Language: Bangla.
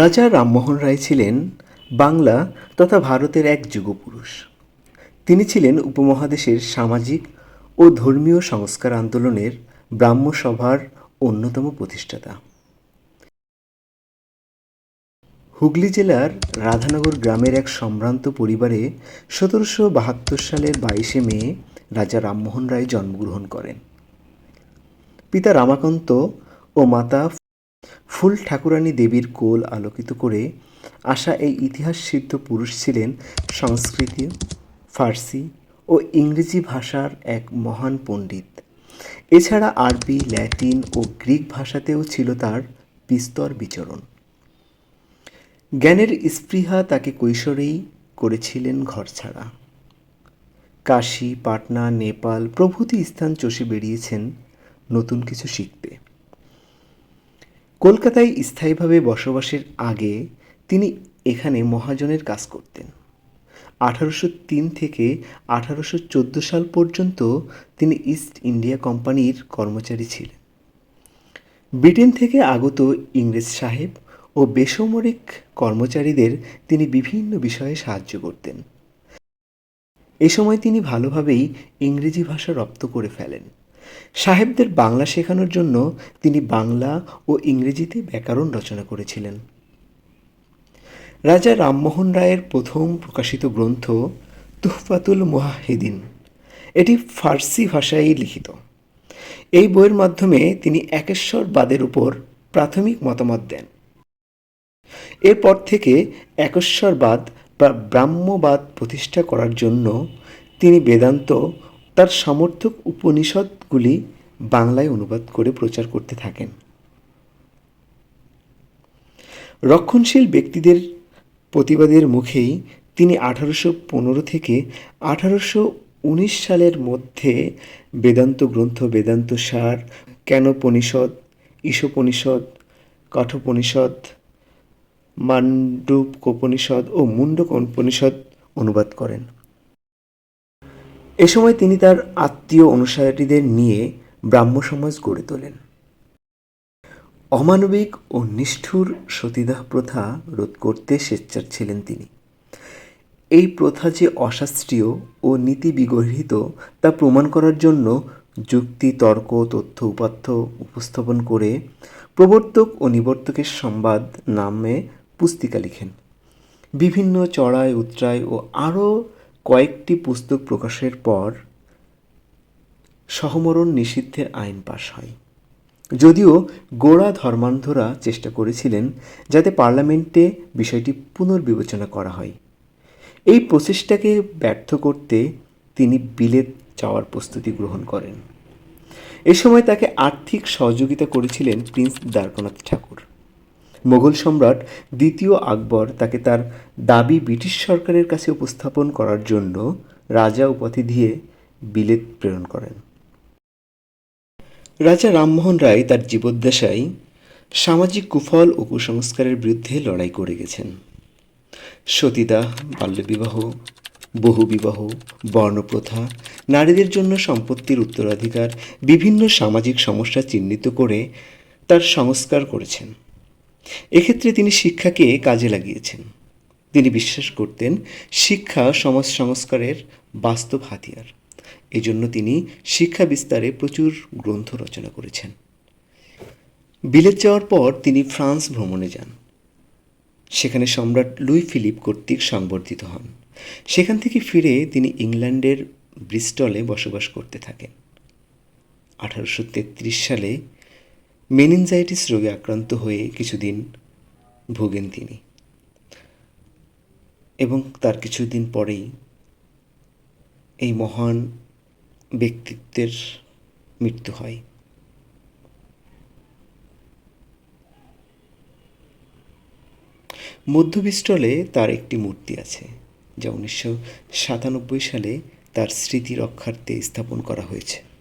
রাজা রামমোহন রায় ছিলেন বাংলা তথা ভারতের এক যুগপুরুষ। তিনি ছিলেন উপমহাদেশের সামাজিক ও ধর্মীয় সংস্কার আন্দোলনের ব্রাহ্মসভার অন্যতম প্রতিষ্ঠাতা। হুগলি জেলার রাধানগর গ্রামের এক সম্ভ্রান্ত পরিবারে সতেরোশো বাহাত্তর সালের বাইশে মে রাজা রামমোহন রায় জন্মগ্রহণ করেন। পিতা রামাকান্ত ও মাতা ফুল ঠাকুরানী দেবীর কোল আলোকিত করে আসা এই ইতিহাস সিদ্ধ পুরুষ ছিলেন সংস্কৃত, ফার্সি ও ইংরেজি ভাষার এক মহান পণ্ডিত। এছাড়া আরবি, ল্যাটিন ও গ্রিক ভাষাতেও ছিল তার বিস্তর বিচরণ। জ্ঞানের স্পৃহা তাকে কৈশোরেই করেছিলেন ঘরছাড়া কাশী, পাটনা, নেপাল প্রভৃতি স্থান চষে বেরিয়েছেন নতুন কিছু শিখতে। কলকাতায় স্থায়ীভাবে বসবাসের আগে তিনি এখানে মহাজনের কাজ করতেন। আঠারোশো তিন থেকে আঠারোশো চোদ্দ সাল পর্যন্ত তিনি ইস্ট ইন্ডিয়া কোম্পানির কর্মচারী ছিলেন। ব্রিটেন থেকে আগত ইংরেজ সাহেব ও বেসামরিক কর্মচারীদের তিনি বিভিন্ন বিষয়ে সাহায্য করতেন। এ সময় তিনি ভালোভাবেই ইংরেজি ভাষা রপ্ত করে ফেলেন। সাহেবদের বাংলা শেখানোর জন্য তিনি বাংলা ও ইংরেজিতে ব্যাকরণ রচনা করেছিলেন। রাজা রামমোহন রায়ের প্রথম প্রকাশিত গ্রন্থ তুহফাতুল মুহাহিদিন এটি ফার্সি ভাষায় লিখিত। এই বইয়ের মাধ্যমে তিনি একেশ্বরবাদের উপর প্রাথমিক মতামত দেন। এরপর থেকে একেশ্বরবাদ বা ব্রাহ্মবাদ প্রতিষ্ঠা করার জন্য তিনি বেদান্ত তার সমর্থক উপনিষদগুলি বাংলায় অনুবাদ করে প্রচার করতে থাকেন। রক্ষণশীল ব্যক্তিদের প্রতিবাদের মুখেই তিনি আঠারোশো পনেরো থেকে আঠারোশো উনিশ সালের মধ্যে বেদান্ত গ্রন্থ, বেদান্ত সার জ্ঞানোপনিষদ ঈশোপনিষদ, কাঠোপনিষদ মান্ডুকোপনিষদ ও মুন্ডকোপনিষদ অনুবাদ করেন। এ সময় তিনি তার আত্মীয় অনুসারীদের নিয়ে ব্রাহ্ম সমাজ গড়ে তোলেন। অমানবিক ও নিষ্ঠুর সতীদাহ প্রথা রোধ করতে স্বেচ্ছার ছিলেন তিনি। এই প্রথা যে অশাস্ত্রীয় ও নীতি বিগর্হিত তা প্রমাণ করার জন্য যুক্তি, তর্ক, তথ্য উপাত্য উপস্থাপন করে প্রবর্তক ও নিবর্তকের সংবাদ নামে পুস্তিকা লিখেন। বিভিন্ন চড়াই উত্রায় ও আরও কয়েকটি পুস্তক প্রকাশের পর সহমরণ নিষিদ্ধের আইন পাশ হয়। যদিও গোড়া ধর্মান্ধরা চেষ্টা করেছিলেন যাতে পার্লামেন্টে বিষয়টি পুনর্বিবেচনা করা হয়। এই প্রচেষ্টাকে ব্যর্থ করতে তিনি বিলেত যাওয়ার প্রস্তুতি গ্রহণ করেন। এ সময় তাকে আর্থিক সহযোগিতা করেছিলেন প্রিন্স দ্বারকনাথ ঠাকুর। মোগল সম্রাট দ্বিতীয় আকবর তাকে তার দাবি ব্রিটিশ সরকারের কাছে উপস্থাপন করার জন্য রাজা উপাধি দিয়ে বিলেত প্রেরণ করেন। রাজা রামমোহন রায় তার জীবদ্দশায় সামাজিক কুফল ও কুসংস্কারের বিরুদ্ধে লড়াই করে গেছেন। সতীদাহ, বাল্যবিবাহ, বহুবিবাহ, বর্ণপ্রথা, নারীদের জন্য সম্পত্তির উত্তরাধিকার, বিভিন্ন সামাজিক সমস্যা চিহ্নিত করে তার সংস্কার করেছেন। এক্ষেত্রে তিনি শিক্ষাকে কাজে লাগিয়েছেন। তিনি বিশ্বাস করতেন শিক্ষা সমাজ সংস্কারের বাস্তব হাতিয়ার। এজন্য তিনি শিক্ষা বিস্তারে প্রচুর গ্রন্থ রচনা করেছেন। বিলেত যাওয়ার পর তিনি ফ্রান্স ভ্রমণে যান। সেখানে সম্রাট লুই ফিলিপ কর্তৃক সংবর্ধিত হন। সেখান থেকে ফিরে তিনি ইংল্যান্ডের ব্রিস্টলে বসবাস করতে থাকেন। আঠারোশো তেত্রিশ সালে মেনিনজাইটিস রোগে আক্রান্ত হয়ে কিছুদিন ভোগেন তিনি। এবং তার কিছুদিন পরেই এই মহান ব্যক্তিত্বের মৃত্যু হয়। মধ্যবিস্টলে তার একটি মূর্তি আছে, যা উনিশশো সাতানব্বই সালে তার স্মৃতি রক্ষার্থে স্থাপন করা হয়েছে।